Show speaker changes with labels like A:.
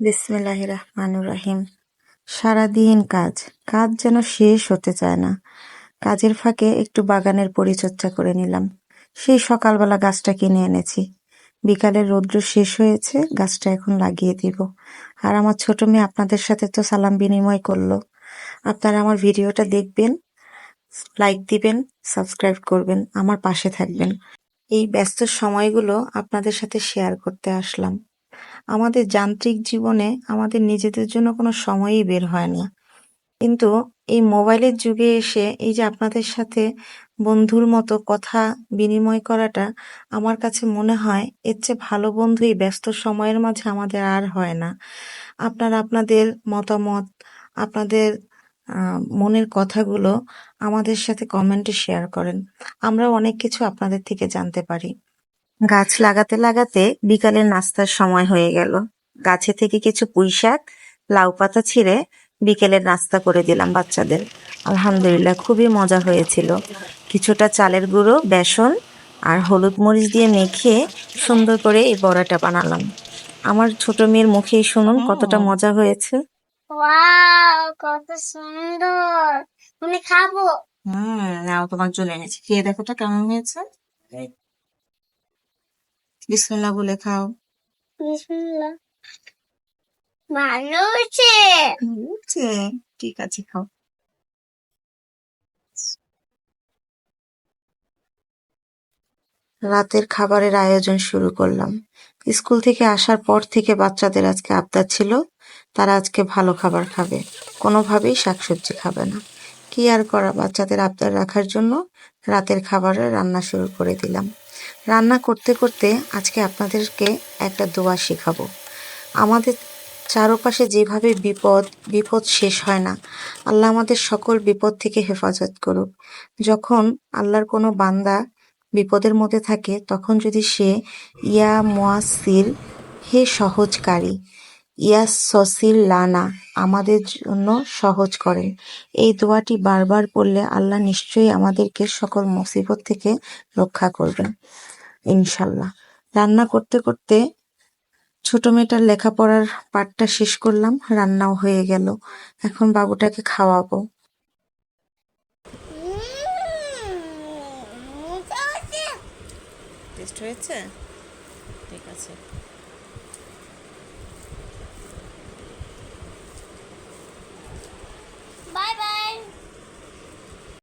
A: বিসমিল্লাহ রহমানুর রাহিম। সারাদিন কাজ। কাজ যেন শেষ হতে চায় না। কাজের ফাঁকে একটু বাগানের পরিচর্যা করে নিলাম। সেই সকালবেলা গাছটা কিনে এনেছি। বিকালের রৌদ্র শেষ হয়েছে, গাছটা এখন লাগিয়ে দিব। আর আমার ছোট মেয়ে আপনাদের সাথে তো সালাম বিনিময় করল। আপনারা আমার ভিডিওটা দেখবেন, লাইক দিবেন, সাবস্ক্রাইব করবেন, আমার পাশে থাকবেন। এই ব্যস্ত সময়গুলো আপনাদের সাথে শেয়ার করতে আসলাম। আমাদের যান্ত্রিক জীবনে আমাদের নিজেদের জন্য কোনো সময়ই বের হয় না। কিন্তু এই মোবাইলের যুগে এসে এই যে আপনাদের সাথে বন্ধুর মতো কথা বিনিময় করাটা আমার কাছে মনে হয় এর চেয়ে ভালো বন্ধু এই ব্যস্ত সময়ের মাঝে আমাদের আর হয় না। আপনারা আপনাদের মতামত, আপনাদের মনের কথাগুলো আমাদের সাথে কমেন্টে শেয়ার করেন। আমরা অনেক কিছু আপনাদের থেকে জানতে পারি। গাছ লাগাতে লাগাতে বিকালের নাস্তার সময় হয়ে গেল। গাছে থেকে কিছু পুঁইশাক লাউ পাতা ছিঁড়ে বিকেলের নাস্তা করে দিলাম বাচ্চাদের। আলহামদুলিল্লাহ খুবই মজা হয়েছিল। কিছুটা চালের গুঁড়ো বেসন আর হলুদ মরিচ দিয়ে মেখে সুন্দর করে এই বড়াটা বানালাম। আমার ছোট মেয়ের মুখেই শুনুন কতটা মজা হয়েছে।
B: ওয়াও কত সুন্দর। তুমি খাব?
A: হুম নাও তোমার জন্য এনেছি। খেয়ে দেখো তো কেমন হয়েছে। বিসমিল্লাহ বলে খাও।
B: বিসমিল্লাহ। ভালো
A: হচ্ছে ঠিক আছে খাও। রাতের খাবারের আয়োজন শুরু করলাম। স্কুল থেকে আসার পর থেকে বাচ্চাদের আজকে আবদার ছিল তারা আজকে ভালো খাবার খাবে। কোনোভাবেই শাকসবজি খাবে না। কি আর করা বাচ্চাদের আবদার রাখার জন্য রাতের খাবারের রান্না শুরু করে দিলাম। রান্না করতে করতে আজকে আপনাদেরকে একটা দোয়া শেখাবো। আমাদের চারপাশে যেভাবে বিপদ বিপদ শেষ হয় না, আল্লাহ আমাদের সকল বিপদ থেকে হেফাজত করুক। যখন আল্লাহর কোনো বান্দা বিপদের মধ্যে থাকে, তখন যদি সে ইয়া মুয়াসির হে সহজকারী, ইয়া সসির লানা, আমাদের জন্য সহজ করেন এই দোয়াটি বারবার পড়লে আল্লাহ নিশ্চয়ই আমাদেরকে সকল মুসিবত থেকে রক্ষা করবেন। ইনশাল্লাহ রান্না করতে করতে ছোট মেয়েটার লেখাপড়ার পাঠটা শেষ করলাম রান্নাও হয়ে গেল এখন বাবুটাকে খাওয়াবো হয়েছে ঠিক আছে